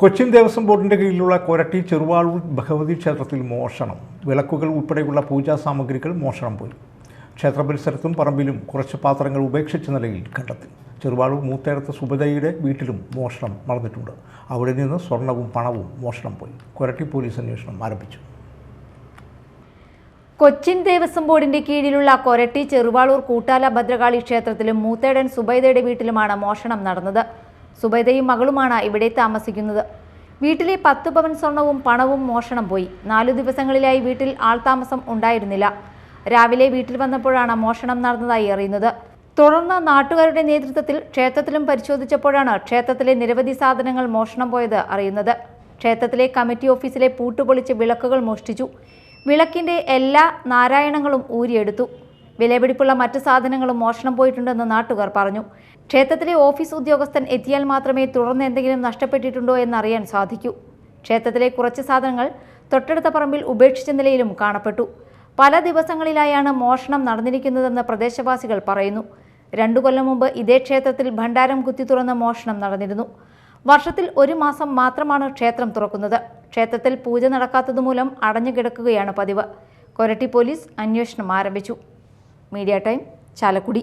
കൊച്ചിൻ ദേവസ്വം ബോർഡിന്റെ കീഴിലുള്ള കൊരട്ടി ചെറുവാളൂർ ഭഗവതി ക്ഷേത്രത്തിൽ മോഷണം. വിളക്കുകൾ ഉൾപ്പെടെയുള്ള പൂജാ സാമഗ്രികൾ മോഷണം പോയി ക്ഷേത്ര പരിസരത്തും പറമ്പിലും കുറച്ച് പാത്രങ്ങൾ ഉപേക്ഷിച്ച നിലയിൽ കണ്ടെത്തി. ചെറുവാളൂർ മൂത്തേടത്ത് സുബതയുടെ വീട്ടിലും മോഷണം നടന്നിട്ടുണ്ട്. അവിടെ നിന്ന് സ്വർണവും പണവും മോഷണം പോയി. കൊരട്ടി പോലീസ് അന്വേഷണം ആരംഭിച്ചു. കൊച്ചിൻ ദേവസ്വം ബോർഡിന്റെ കീഴിലുള്ള കൊരട്ടി ചെറുവാളൂർ കൂട്ടാല ഭദ്രകാളി ക്ഷേത്രത്തിലും മൂത്തേടൻ സുബൈദയുടെ വീട്ടിലുമാണ് മോഷണം നടന്നത്. സുബൈദയും മകളുമാണ് ഇവിടെ താമസിക്കുന്നത്. വീട്ടിലെ പത്ത് പവൻ സ്വർണവും പണവും മോഷണം പോയി. നാലു ദിവസങ്ങളിലായി വീട്ടിൽ ആൾതാമസം ഉണ്ടായിരുന്നില്ല. രാവിലെ വീട്ടിൽ വന്നപ്പോഴാണ് മോഷണം നടന്നതായി അറിയുന്നത്. തുടർന്ന് നാട്ടുകാരുടെ നേതൃത്വത്തിൽ ക്ഷേത്രത്തിലും പരിശോധിച്ചപ്പോഴാണ് ക്ഷേത്രത്തിലെ നിരവധി സാധനങ്ങൾ മോഷണം പോയത് അറിയുന്നത്. ക്ഷേത്രത്തിലെ കമ്മിറ്റി ഓഫീസിലെ പൂട്ടുപൊളിച്ച് വിളക്കുകൾ മോഷ്ടിച്ചു. വിളക്കിന്റെ എല്ലാ നാരായണങ്ങളും ഊരിയെടുത്തു. വിലപിടിപ്പുള്ള മറ്റു സാധനങ്ങളും മോഷണം പോയിട്ടുണ്ടെന്ന് നാട്ടുകാർ പറഞ്ഞു. ക്ഷേത്രത്തിലെ ഓഫീസ് ഉദ്യോഗസ്ഥൻ എത്തിയാൽ മാത്രമേ തുടർന്ന് എന്തെങ്കിലും നഷ്ടപ്പെട്ടിട്ടുണ്ടോ എന്നറിയാൻ സാധിക്കൂ. ക്ഷേത്രത്തിലെ കുറച്ച് സാധനങ്ങൾ തൊട്ടടുത്ത പറമ്പിൽ ഉപേക്ഷിച്ച നിലയിലും കാണപ്പെട്ടു. പല ദിവസങ്ങളിലായാണ് മോഷണം നടന്നിരിക്കുന്നതെന്ന് പ്രദേശവാസികൾ പറയുന്നു. രണ്ടു കൊല്ലം മുമ്പ് ഇതേ ക്ഷേത്രത്തിൽ ഭണ്ഡാരം കുത്തി തുറന്ന മോഷണം നടന്നിരുന്നു. വർഷത്തിൽ ഒരു മാസം മാത്രമാണ് ക്ഷേത്രം തുറക്കുന്നത്. ക്ഷേത്രത്തിൽ പൂജ നടക്കാത്തതുമൂലം അടഞ്ഞു കിടക്കുകയാണ് പതിവ്. കൊരട്ടി പോലീസ് അന്വേഷണം ആരംഭിച്ചു. Media time Chalakudy